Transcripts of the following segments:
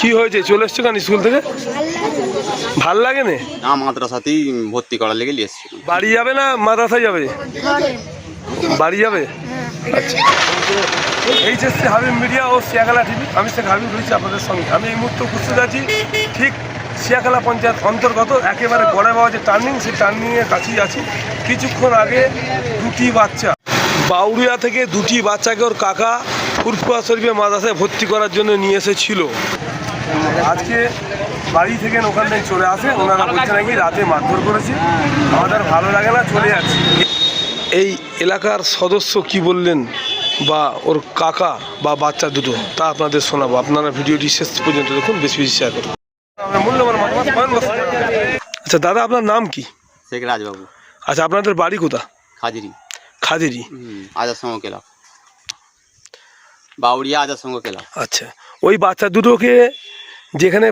কি হয়েছে? চলে এসছো কেন স্কুল থেকে? ভালো লাগে না না মাদ্রাসাতেই ভর্তি করার লেগে নিয়ে এসেছিলাম বাড়ি যাবে না মাদ্রাসায় যাবে? বাড়ি যাবে? আচ্ছা এইচএসসি হাবিব মিডিয়া ও শিয়াখালা টিভি আমি শেখ হাবিব রয়েছি আপনাদের সঙ্গে। আমি এই মুহূর্তে উপস্থিত আছি ঠিক শিয়াখালা পঞ্চায়েত অন্তর্গত। একেবারে গড়ে বাবা যে টার্নিং সেই টার্নিংয়ের কাছেই আছি। কিছুক্ষণ আগে দুটি বাচ্চা। বাউরিয়া থেকে দুটি বাচ্চাকে ওর কাকা ফুরফুয়া শরীফে মাদ্রাসায় ভর্তি করার জন্য নিয়ে এসেছিল। আজকে বাড়ি থেকে ওখান থেকে চলে আসে ওনারা বলছে নাকি রাতে মারধর করেছে আমাদের ভালো লাগে না চলে যাচ্ছি। এই এলাকার সদস্য কি বললেন? বা ওর কাকা বা বাচ্চা দুটো তা আপনাদের শোনাবো। আপনারা ভিডিওটি শেষ পর্যন্ত দেখুন বেশি বেশি শেয়ার করুন। আচ্ছা দাদা আপনার নাম কি? শেখ রাজবাবু। আচ্ছা আপনাদের বাড়ি কোথা খাজিরি খাদেরি। আজাদ সঙ্গ ক্লাব বাউরিয়া আজাদ সঙ্গ ক্লাব আচ্ছা ওই বাচ্চা দুটোকে যেখানে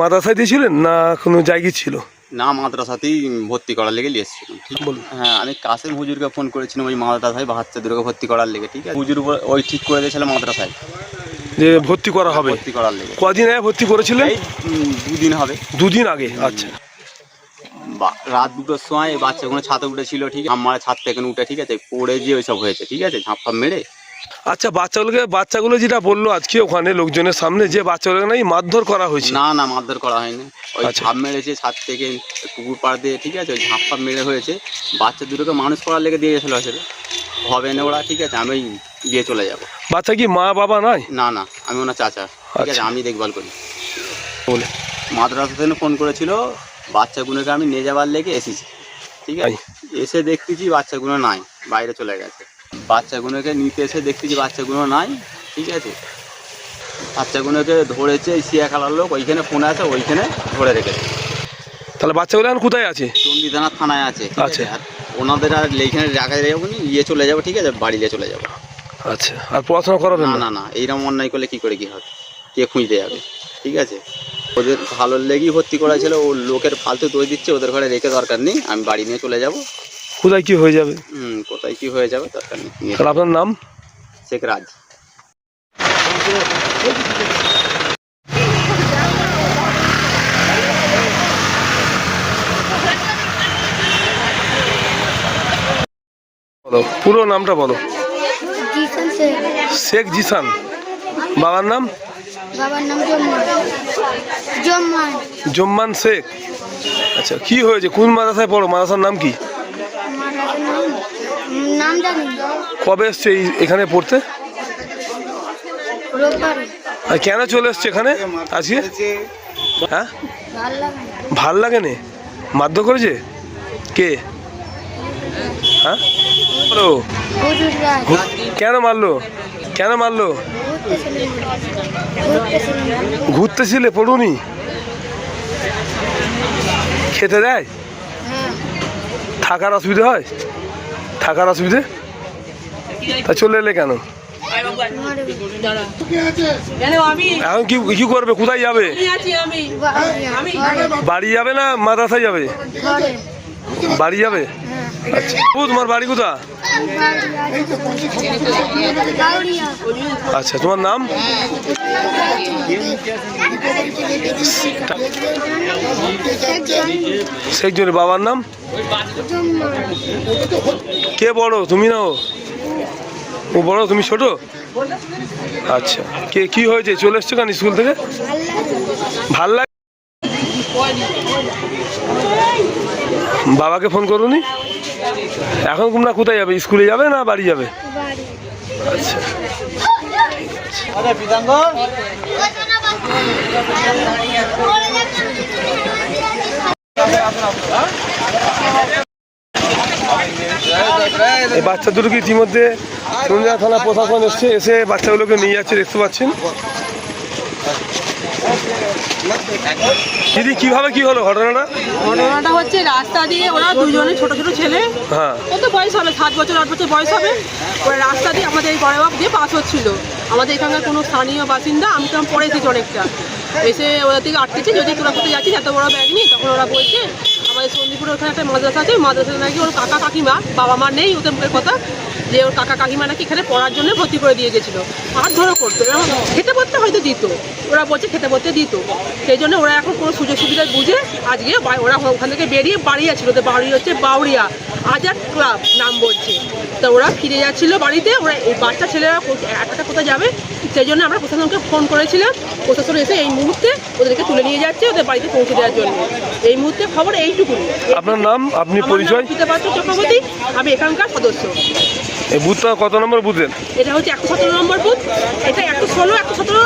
মাদ্রাসায় দিয়েছিলেন না কোনো জায়গায় ছিল? না মাদ্রাসাতেই ভর্তি করার লেগে নিয়ে এসেছিলাম। হ্যাঁ আমি কাসেম হুজুরকে ফোন করেছিলাম ওই মাদ্রাসায় বাচ্চা দুটোকে ভর্তি করার লেগে ঠিক আছে? হুজুর ওই ঠিক করে দিয়েছিল মাদ্রাসায়। যে ভর্তি করা হবে। ভর্তি করার লেগে। কদিন আগে ভর্তি করেছিলেন? দুদিন হবে। দুদিন আগে আচ্ছা। রাত দুটোর সময় এই বাচ্চাগুলো ছাদে উঠেছিল ঠিক আছে? আমার ছাদ থেকে উঠে ঠিক আছে? পড়ে গিয়ে ওইসব হয়েছে ঠিক আছে? ঝাঁপ ফাপ মেরে আচ্ছা বাচ্চাগুলোকে বাচ্চাগুলো যেটা বলল আজকে ওখানে লোকজনের সামনে যে বাচ্চাগুলোকে নাকি মারধর করা হয়েছে? না না মারধর করা হয়নি। ওই আচ্ছা। ঝাঁপ মেরেছে ছাদ থেকে পুকুর পাড় দিয়ে ঠিক আছে? ওই ঝাঁপ ফাপ মেরে হয়েছে। বাচ্চা দুটোকে মানুষ করার লেগে দিয়ে গেছিল আসলে। হবে না ওরা ঠিক আছে? আমি দিয়ে চলে যাব। বাচ্চা কি মা বাবা নাই? না না আমি ওনার চাচা। ঠিক আছে আচ্ছা। আমি দেখভাল করি। বলে। মাদ্রাসা থেকে ফোন করেছিল বাচ্চাগুলোকে আমি নিয়ে যাবার লেগে এসেছি। ঠিক আছে? এসে দেখতেছি বাচ্চাগুলো নাই বাইরে চলে গেছে। বাচ্চাগুলোকে নিতে এসে দেখতেছি বাচ্চাগুলো নাই ঠিক আছে? বাচ্চাগুলোকে ধরেছে শিয়া খেলার লোক ওইখানে ফোন আছে ওইখানে ধরে রেখেছে। তাহলে বাচ্চাগুলো এখন কোথায় আছে? চণ্ডীদানা থানায় আছে আচ্ছা। আর ওনাদের আর এইখানে জায়গায় যাব ইয়ে চলে যাব ঠিক আছে? বাড়ি চলে যাব। আচ্ছা আর পড়াশোনা না না? না না এইরকম অন্যায় করলে কি করে কি হবে? কে খুঁজতে যাবে ঠিক আছে? ওদের ভালো লেগেই ভর্তি করা ছিল ও লোকের ফালতু দই দিচ্ছে ওদের ঘরে রেখে দরকার নেই আমি বাড়ি নিয়ে চলে যাব। কোথায় কি হয়ে যাবে? হুম কোথায় কি হয়ে যাবে দরকার নেই আপনার নাম? শেখ রাজ। বলো পুরো নামটা বলো। শেখ। শেখ জিসান। বাবার নাম? বাবার নাম জম্মান। জম্মান। জম্মান শেখ। আচ্ছা কি হয়েছে? কোন মাদ্রাসায় পড়ো? মাদ্রাসার নাম কি? নাম জানি কবে এসছে এখানে পড়তে? আর কেন চলে এসছে এখানে আজকে? হ্যাঁ? ভালো লাগে না। মারধর করেছে? কে? হ্যাঁ? কেন মারলো? কেন মারলো? ঘুরতেছিলেন ঘুরতেছিলে পড়ুনি? খেতে দেয়? হ্যাঁ। থাকার অসুবিধা হয়? থাকার অসুবিধে? তা চলে এলে কেন? ঘরে কেন আমি এখন কি কি করবে? কোথায় যাবে? আমি আছি আমি। আমি। ঘরে বাড়ি যাবে না মাদ্রাসায় যাবে? বাড়ি যাবে? আচ্ছা তোমার বাড়ি কোথা আচ্ছা তোমার নাম? শেখ জনের বাবার নাম? কে বড়? তুমি না ও বড়, তুমি ছোট? আচ্ছা কে, কি হয়েছে? চলে এসছো কেন স্কুল থেকে? ভালো লাগে বাবাকে ফোন করুনি? এখন তোমরা কোথায় যাবে? স্কুলে যাবে না বাড়ি যাবে? আচ্ছা। এই বাচ্চা দুটোকে ইতিমধ্যে সন্ধ্যা থানা প্রশাসন এসছে এসে বাচ্চাগুলোকে নিয়ে যাচ্ছে দেখতে পাচ্ছেন? দিদি কীভাবে কি হলো ঘটনাটা? ঘটনাটা হচ্ছে রাস্তা দিয়ে ওরা দুজনে ছোট ছোট ছেলে। হ্যাঁ। কত বয়স হবে সাত বছর আট বছর বয়স হবে। ওরা রাস্তা দিয়ে আমাদের এই গড়েবাগ দিয়ে পাস হচ্ছিল। আমাদের এখানকার কোনো স্থানীয় বাসিন্দা আমি তখন পড়ে এসেছি অনেকটা। এসে ওরা থেকে আটকেছে যদি তোরা কোথায় যাচ্ছিস এত বড় ব্যাগ নিয়ে তখন ওরা বলছে আমাদের সন্দীপুরে ওখানে একটা মাদ্রাসা আছে ওই মাদ্রাসা নাকি ওর কাকা কাকিমা, বাবা মা নেই ওদের মুখের কথা, যে ওর কাকা কাকিমা নাকি এখানে পড়ার জন্য ভর্তি করে দিয়ে গেছিল। আর ধরো করতো খেতে পড়তে হয়তো দিত, ওরা বলছে খেতে পড়তে দিত। সেই জন্য ওরা এখন কোনো সুযোগ সুবিধা বুঝে আজকে ওরা ওখান থেকে বেরিয়ে বাড়ি যাচ্ছিল ওদের বাড়ি হচ্ছে বাউরিয়া আজাদ ক্লাব নাম বলছে। তা ওরা ফিরে যাচ্ছিল বাড়িতে, ওরা এই বাচ্চা ছেলেরা একটা কোথায় যাবে? সেই জন্য আমরা প্রশাসনকে ফোন করেছিলাম, প্রশাসন এসে এই মুহূর্তে ওদেরকে তুলে নিয়ে যাচ্ছে ওদের বাড়িতে পৌঁছে দেওয়ার জন্য। এই মুহূর্তে খবর আপনার নাম? আপনি পরিচয়? চক্রবর্তী আমি এখানকার সদস্য। এই বুথটা কত নম্বর বুথের? এটা হচ্ছে একশো সতেরো নম্বর বুথ। এটা একশো ষোলো একশো সতেরো